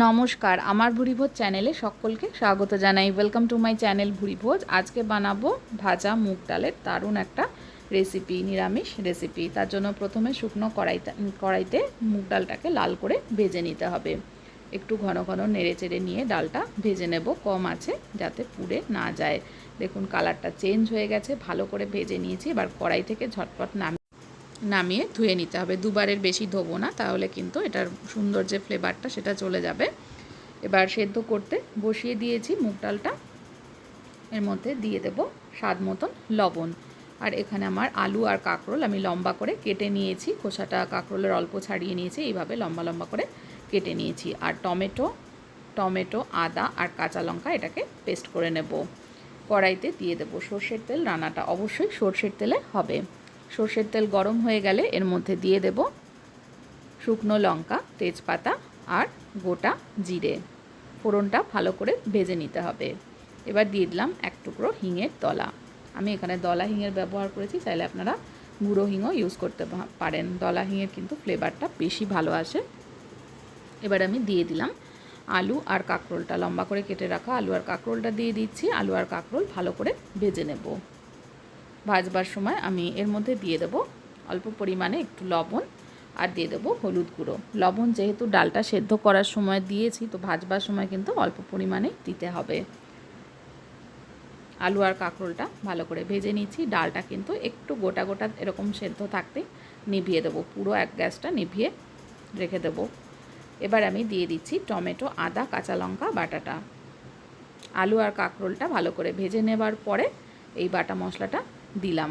নমস্কার, আমার ভুরিভোজ চ্যানেলে সকলকে স্বাগত জানাই। Welcome to my channel Bhurivoj. আজকে বানাবো ভাজা মুগ ডালের দারুণ একটা রেসিপি নিরামিষ রেসিপি তার জন্য প্রথমে শুকনো কড়াইতে কড়াইতে মুগ ডালটাকে লাল করে ভেজে নিতে হবে। একটু ঘন ঘন নেড়ে চেড়ে নিয়ে ডালটা ভেজে নেব। কম আছে যাতে পুড়ে না যায়। দেখুন কালারটা চেঞ্জ হয়ে গেছে। ভালো করে ভেজে নিয়েছি। এবার কড়াই থেকে ঝটপট নামিয়ে নামিয়ে ধুয়ে নিতে হবে। দুবারের বেশি ধোবো না, তাহলে কিন্তু এটার সুন্দর যে ফ্লেভারটা সেটা চলে যাবে। এবার সেদ্ধ করতে বসিয়ে দিয়েছি মুগ ডালটা। এর মধ্যে দিয়ে দেব স্বাদ মতন লবণ। আর এখানে আমার আলু আর কাঁকরোল আমি লম্বা করে কেটে নিয়েছি। খোসাটা কাঁকরোলের অল্প ছাড়িয়ে নিয়েছি, এইভাবে লম্বা লম্বা করে কেটে নিয়েছি। আর টমেটো টমেটো, আদা আর কাঁচা লঙ্কা এটাকে পেস্ট করে নেব। কড়াইতে দিয়ে দেবো সর্ষের তেল, রান্নাটা অবশ্যই সর্ষের তেলে হবে। সর্ষের তেল গরম হয়ে গেলে এর মধ্যে দিয়ে দেব শুকনো লঙ্কা, তেজপাতা আর গোটা জিরে। ফোড়নটা ভালো করে ভেজে নিতে হবে। এবার দিয়ে দিলাম এক টুকরো হিঙের দলা। আমি এখানে দলা হিঙের ব্যবহার করেছি, চাইলে আপনারা গুঁড়ো হিঙও ইউজ করতে পারেন। দলা হিঙের কিন্তু ফ্লেভারটা বেশি ভালো আসে। এবার আমি দিয়ে দিলাম আলু আর কাঁকরোলটা। লম্বা করে কেটে রাখা আলু আর কাঁকরোলটা দিয়ে দিচ্ছি। আলু আর কাঁকরোল ভালো করে ভেজে নেব। ভাজবার সময় আমি এর মধ্যে দিয়ে দেবো অল্প পরিমাণে একটু লবণ আর দিয়ে দেবো হলুদ গুঁড়ো। লবণ যেহেতু ডালটা সেদ্ধ করার সময় দিয়েছি, তো ভাজবার সময় কিন্তু অল্প পরিমাণে দিতে হবে। আলু আর কাঁকরোলটা ভালো করে ভেজে নিচ্ছি। ডালটা কিন্তু একটু গোটা গোটা এরকম সেদ্ধ থাকতে নিভিয়ে দেবো। পুরো এক গ্যাসটা নিভিয়ে রেখে দেবো। এবার আমি দিয়ে দিচ্ছি টমেটো, আদা, কাঁচা লঙ্কা, বাটাটা। আলু আর কাঁকরোলটা ভালো করে ভেজে নেবার পরে এই বাটা মশলাটা দিলাম।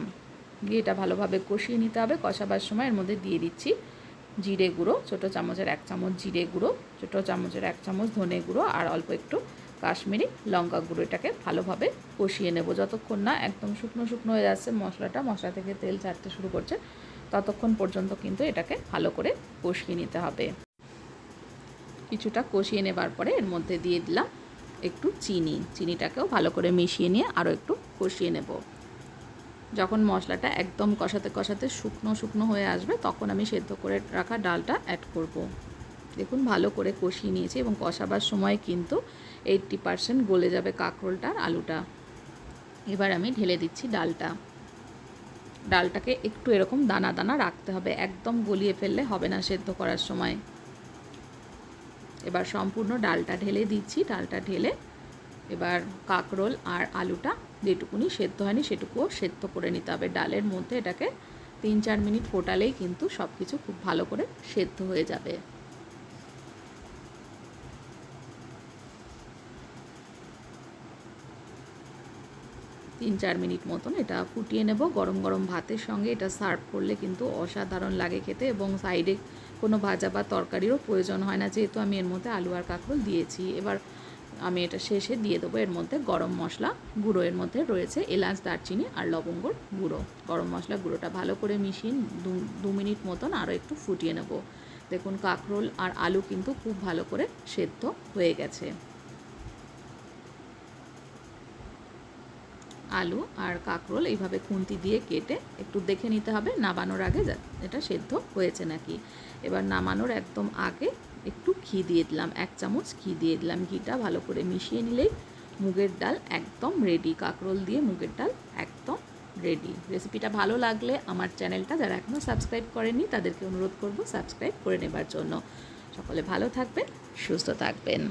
দিয়ে এটা ভালোভাবে কষিয়ে নিতে হবে। কষাবার সময় এর মধ্যে দিয়ে দিচ্ছি জিরে গুঁড়ো, ছোটো চামচের এক চামচ জিরে গুঁড়ো, ছোটো চামচের এক চামচ ধনে গুঁড়ো আর অল্প একটু কাশ্মীরি লঙ্কা গুঁড়ো এটাকে ভালোভাবে কষিয়ে নেব। যতক্ষণ না একদম শুকনো শুকনো হয়ে যাচ্ছে মশলাটা, মশলা থেকে তেল ছাড়তে শুরু করছে, ততক্ষণ পর্যন্ত কিন্তু এটাকে ভালো করে কষিয়ে নিতে হবে। কিছুটা কষিয়ে নেবার পরে এর মধ্যে দিয়ে দিলাম একটু চিনি। চিনিটাকেও ভালো করে মিশিয়ে নিয়ে আরও একটু কষিয়ে নেব। যখন মশলাটা একদম কষাতে কষাতে শুকনো শুকনো হয়ে আসবে, তখন আমি সেদ্ধ করে রাখা ডালটা অ্যাড করব। দেখুন, ভালো করে কষিয়ে নিয়েছি এবং কষাবার সময় কিন্তু এইট্টি পারসেন্ট গলে যাবে কাঁকরোলটার আলুটা। এবার আমি ঢেলে দিচ্ছি ডালটা। ডালটাকে একটু এরকম দানা দানা রাখতে হবে, একদম গলিয়ে ফেললে হবে না সেদ্ধ করার সময়। এবার সম্পূর্ণ ডালটা ঢেলে দিচ্ছি, ডালটা ঢেলে এবার কাঁকরোল আর আলুটা যেটুকুনি সেদ্ধ হয়নি, সেটুকুও সেদ্ধ করে নিতে হবে। ডালের মধ্যে এটাকে তিন চার মিনিট ফোটালেই কিন্তু সব কিছু খুব ভালো করে সেদ্ধ হয়ে যাবে। তিন চার মিনিট মতন এটা ফুটিয়ে নেব। গরম গরম ভাতের সঙ্গে এটা সার্ভ করলে কিন্তু অসাধারণ লাগে খেতে এবং সাইডে কোনো ভাজা বা তরকারিরও প্রয়োজন হয় না। যেহেতু আমি এর মধ্যে আলু আর কাঁকরোল দিয়েছি। এবার আমি এটা শেষে দিয়ে দেবো। এর মধ্যে গরম মশলা গুঁড়ো, এর মধ্যে রয়েছে এলাচ, দারচিনি আর লবঙ্গর গুঁড়ো। গরম মশলা গুঁড়োটা ভালো করে মিশিয়ে দু মিনিট মতন আরও একটু ফুটিয়ে নেব। দেখুন, কাঁকরোল আর আলু কিন্তু খুব ভালো করে সেদ্ধ হয়ে গেছে। আলু আর কাঁকরোল এইভাবে খুন্তি দিয়ে কেটে একটু দেখে নিতে হবে, নামানোর আগে এটা সেদ্ধ হয়েছে নাকি। এবার নামানোর একদম আগে একটু ঘি দিয়ে দিলাম, এক চামচ ঘি দিয়ে দিলাম ঘিটা ভালো করে মিশিয়ে নিলেই মুগের ডাল একদম রেডি কাকরোল দিয়ে মুগের ডাল একদম রেডি রেসিপিটা ভালো লাগলে আমার চ্যানেলটা যারা এখনও সাবস্ক্রাইব করেনি তাদেরকে অনুরোধ করব সাবস্ক্রাইব করে নেবার জন্য। সকলে ভালো থাকবেন, সুস্থ থাকবেন।